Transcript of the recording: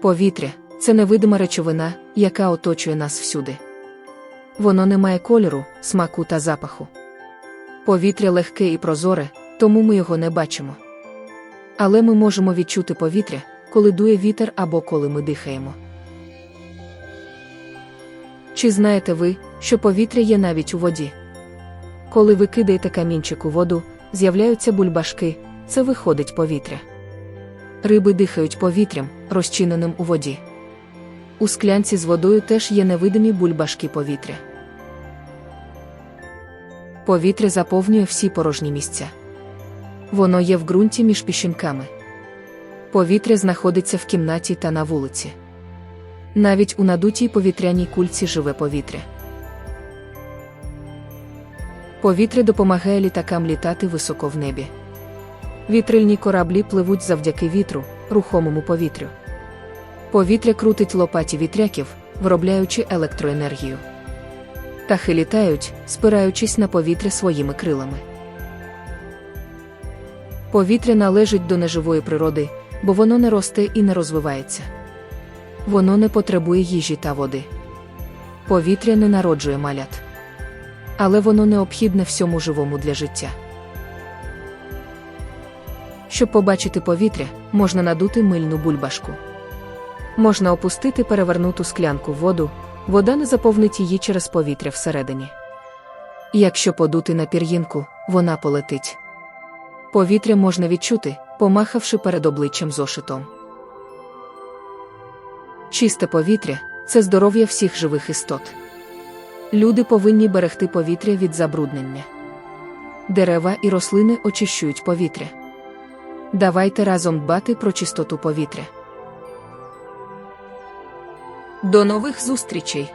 Повітря це невидима речовина, яка оточує нас всюди. Воно не має кольору, смаку та запаху. Повітря легке і прозоре, тому ми його не бачимо. Але ми можемо відчути повітря, коли дує вітер або коли ми дихаємо. Чи знаєте ви, що повітря є навіть у воді? Коли ви кидаєте камінчик у воду, з'являються бульбашки, це виходить повітря. Риби дихають повітрям, розчиненим у воді. У склянці з водою теж є невидимі бульбашки повітря. Повітря заповнює всі порожні місця. Воно є в ґрунті між піщинками. Повітря знаходиться в кімнаті та на вулиці. Навіть у надутій повітряній кульці живе повітря. Повітря допомагає літакам літати високо в небі. Вітрильні кораблі пливуть завдяки вітру, рухомому повітрю. Повітря крутить лопаті вітряків, виробляючи електроенергію. Птахи літають, спираючись на повітря своїми крилами. Повітря належить до неживої природи, бо воно не росте і не розвивається. Воно не потребує їжі та води. Повітря не народжує малят. Але воно необхідне всьому живому для життя. Щоб побачити повітря, можна надути мильну бульбашку. Можна опустити перевернуту склянку воду, вода не заповнить її через повітря всередині. Якщо подути на пір'їнку, вона полетить. Повітря можна відчути, помахавши перед обличчям зошитом. Чисте повітря це здоров'я всіх живих істот. Люди повинні берегти повітря від забруднення. Дерева і рослини очищують повітря. Давайте разом дбати про чистоту повітря. До нових зустрічей!